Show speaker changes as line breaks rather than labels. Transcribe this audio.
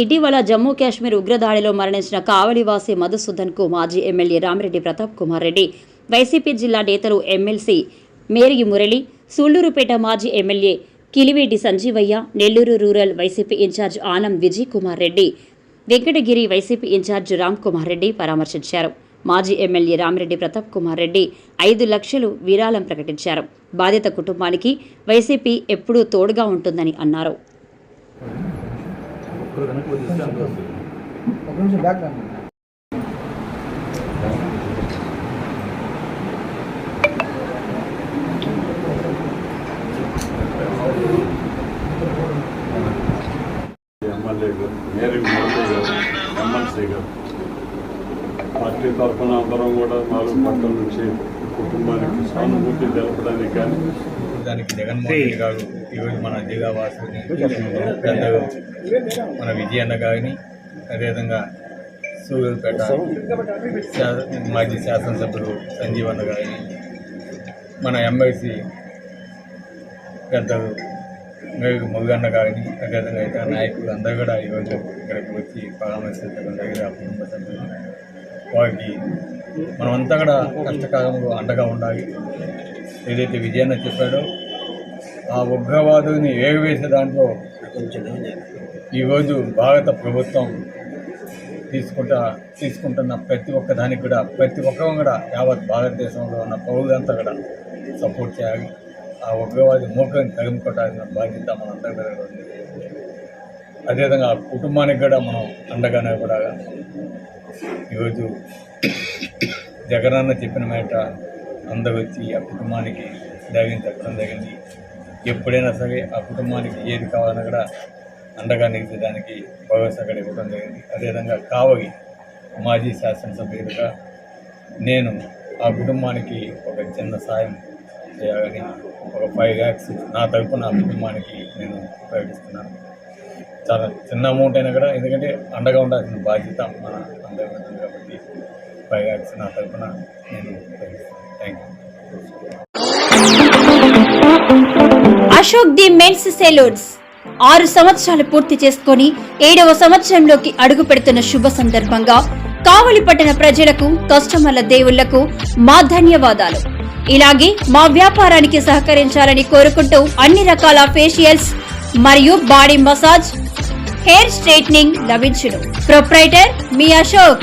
ఇటీవల జమ్మూ కాశ్మీర్ ఉగ్రదాడిలో మరణించిన కావలివాసి మధుసూదన్కు మాజీ ఎమ్మెల్యే రామిరెడ్డి ప్రతాప్ కుమార్ రెడ్డి వైసీపీ జిల్లా నేతలు ఎమ్మెల్సీ మేరిగి మురళి సూళ్ళూరుపేట మాజీ MLA Kiliveti Sanjeevaiah Nellore rural YCP incharge Anam Vijay Kumar Reddy Venkatagiri YCP incharge Ram Kumar Reddy పరామర్శించారు. మాజీ ఎమ్మెల్యే రామిరెడ్డి ప్రతాప్ కుమార్ రెడ్డి ఐదు లక్షలు విరాళం ప్రకటించారు. బాధిత కుటుంబానికి వైసీపీ ఎప్పుడూ తోడుగా ఉంటుందని అన్నారు.
ఒక నిమిషం బ్యాక్ రండి.
ఎమ్మెల్యే గారు మేరీ మోదీ గారు ఎమ్మెల్సీ గారు. పార్టీ తరఫున అందరం కూడా నాలుగు పక్కల నుంచి కుటుంబానికి సానుభూతి తెలపడానికి కానీ
దానికి జగన్మోహన్ రెడ్డి గారు ఈరోజు మన జిల్లావాసుని పెద్దలు మన విజయన్న గారిని అదేవిధంగా సూర్యుపేట శా- మాజీ శాసనసభ్యుడు సంజీవన్న గారిని మన ఎమ్మెల్సీ పెద్దలు మేరు మురుగన్న గారిని అదేవిధంగా ఇతర నాయకులు అందరూ కూడా ఈరోజు ఇక్కడికి వచ్చి పరామర్శించడం జరిగింది. ఆ కుటుంబ సభ్యులు. వారికి మనమంతా కూడా కష్టకాలంలో అండగా ఉండాలి. ఏదైతే విజయన్న చెప్పాడో ఆ ఉగ్రవాదుని వేగవేసే దాంట్లో ఈరోజు భారత ప్రభుత్వం తీసుకుంటా తీసుకుంటున్న ప్రతి ఒక్క దానికి కూడా ప్రతి ఒక్కరు కూడా యావత్ భారతదేశంలో ఉన్న పౌరులంతా కూడా సపోర్ట్ చేయాలి. ఆ ఉగ్రవాది మూకని తరిమి కొట్టాల్సిన బాధ్యత మనందరి మీద ఉంది. అదేవిధంగా ఆ కుటుంబానికి కూడా మనం అండగానే కూడా ఈరోజు జగనన్న చెప్పిన మాట అందరూ వచ్చి ఆ కుటుంబానికి ధైర్యం చెప్పడం జరిగింది. ఎప్పుడైనా సరే ఆ కుటుంబానికి ఏది కావాలన్నా కూడా అండగా నిలిచడానికి భరోసా కూడా ఇవ్వడం జరిగింది. అదేవిధంగా కావలి మాజీ శాసనసభ్యులుగా నేను ఆ కుటుంబానికి ఒక చిన్న సాయం చేయాలని ఒక ఫైవ్ ల్యాక్స్ నా తరపున ఆ కుటుంబానికి నేను ఉపయోగిస్తున్నాను. చాలా చిన్న అమౌంట్ అయినా కూడా ఎందుకంటే అండగా ఉండాల్సిన బాధ్యత మన అందరి కాబట్టి ఫైవ్ ల్యాక్స్ నా నేను thank you
Ashok the men's saloons. ఆరు సంవత్సరాలు పూర్తి చేసుకొని ఏడవ సంవత్సరంలోకి అడుగు పెడుతున్న శుభ సందర్భంగా కావలి పట్టణ ప్రజలకు కస్టమర్ల దేవుళ్ళకు మా ధన్యవాదాలు. ఇలాగే మా వ్యాపారానికి సహకరించాలని కోరుకుంటూ అన్ని రకాల ఫేషియల్స్ మరియు బాడీ మసాజ్ హెయిర్ స్ట్రైట్నింగ్ లభించును. ప్రొప్రైటర్ మీ Ashok.